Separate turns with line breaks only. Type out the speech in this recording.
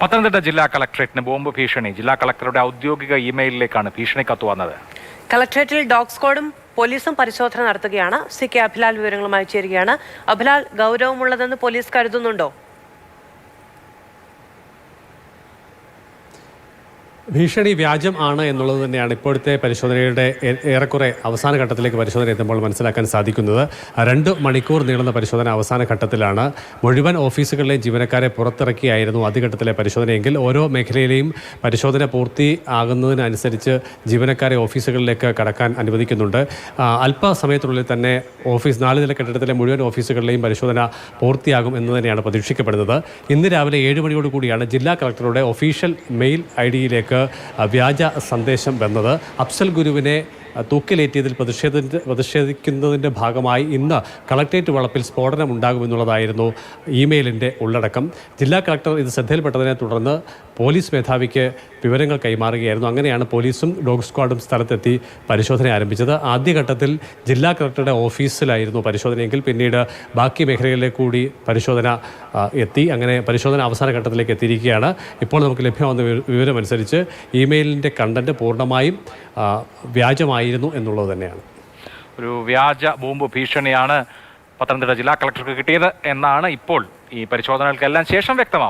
പത്തനംതിട്ട ജില്ലാ കളക്ടറേറ്റിന് ബോംബ് ഭീഷണി. ജില്ലാ കളക്ടറുടെ ഔദ്യോഗിക ഇമെയിലിലേക്കാണ് ഭീഷണി കത്ത് വന്നത്.
കളക്ടറേറ്റിൽ ഡോഗ് സ്ക്വാഡും പോലീസും പരിശോധന നടത്തുകയാണ്. സി കെ അഭിലാൽ വിവരങ്ങളുമായി ചേരുകയാണ്. അഭിലാൽ ഗൗരവമുള്ളതെന്ന് പോലീസ് കരുതുന്നുണ്ടോ?
ഭീഷണി വ്യാജം ആണ് എന്നുള്ളത് തന്നെയാണ് ഇപ്പോഴത്തെ പരിശോധനയുടെ ഏറെക്കുറെ അവസാന ഘട്ടത്തിലേക്ക് പരിശോധന എത്തുമ്പോൾ മനസ്സിലാക്കാൻ സാധിക്കുന്നത്. രണ്ട് മണിക്കൂർ നീളുന്ന പരിശോധന അവസാന ഘട്ടത്തിലാണ്. മുഴുവൻ ഓഫീസുകളിലെയും ജീവനക്കാരെ പുറത്തിറക്കിയായിരുന്നു ആദ്യഘട്ടത്തിലെ പരിശോധനയെങ്കിൽ ഓരോ മേഖലയിലെയും പരിശോധന പൂർത്തി ആകുന്നതിനനുസരിച്ച് ജീവനക്കാരെ ഓഫീസുകളിലേക്ക് കടക്കാൻ അനുവദിക്കുന്നുണ്ട്. അല്പസമയത്തിനുള്ളിൽ തന്നെ ഓഫീസ് നാല് നില കെട്ടിടത്തിലെ മുഴുവൻ ഓഫീസുകളിലെയും പരിശോധന പൂർത്തിയാകും എന്ന് തന്നെയാണ് പ്രതീക്ഷിക്കപ്പെടുന്നത്. ഇന്ന് രാവിലെ ഏഴ് മണിയോടുകൂടിയാണ് ജില്ലാ കളക്ടറുടെ ഒഫീഷ്യൽ മെയിൽ ഐ ഡിയിലേക്ക് വ്യാജ സന്ദേശം വന്നത്. അഫ്സൽ ഗുരുവിനെ തൂക്കിലേറ്റിയതിൽ പ്രതിഷേധ പ്രതിഷേധിക്കുന്നതിന്റെ ഭാഗമായി ഇന്ന് കളക്ട്രേറ്റ് വളപ്പിൽ സ്ഫോടനം ഉണ്ടാകുമെന്നുള്ളതായിരുന്നു ഇമെയിലിന്റെ ഉള്ളടക്കം. ജില്ലാ കളക്ടർ ഇത് ശ്രദ്ധയിൽപ്പെട്ടതിനെ തുടർന്ന് പോലീസ് മേധാവിക്ക് വിവരങ്ങൾ കൈമാറുകയായിരുന്നു. അങ്ങനെയാണ് പോലീസും ഡോഗ് സ്ക്വാഡും സ്ഥലത്തെത്തി പരിശോധന ആരംഭിച്ചത്. ആദ്യഘട്ടത്തിൽ ജില്ലാ കളക്ടറുടെ ഓഫീസിലായിരുന്നു പരിശോധനയെങ്കിൽ പിന്നീട് ബാക്കി മേഖലകളിലേക്ക് കൂടി പരിശോധന എത്തി. അങ്ങനെ പരിശോധന അവസാന ഘട്ടത്തിലേക്ക് എത്തിയിരിക്കുകയാണ്. ഇപ്പോൾ നമുക്ക് ലഭ്യമാകുന്ന വിവ- വിവരമനുസരിച്ച് ഇമെയിലിന്റെ കണ്ടന്റ് പൂർണമായും വ്യാജമായിരുന്നു എന്നുള്ളത് തന്നെയാണ്.
ഒരു വ്യാജ ബോംബ് ഭീഷണിയാണ് പത്തനംതിട്ട ജില്ലാ കളക്ടർക്ക് കിട്ടിയത് എന്നാണ് ഇപ്പോൾ ഈ പരിശോധനകൾക്കെല്ലാം ശേഷം വ്യക്തമാവുന്നത്.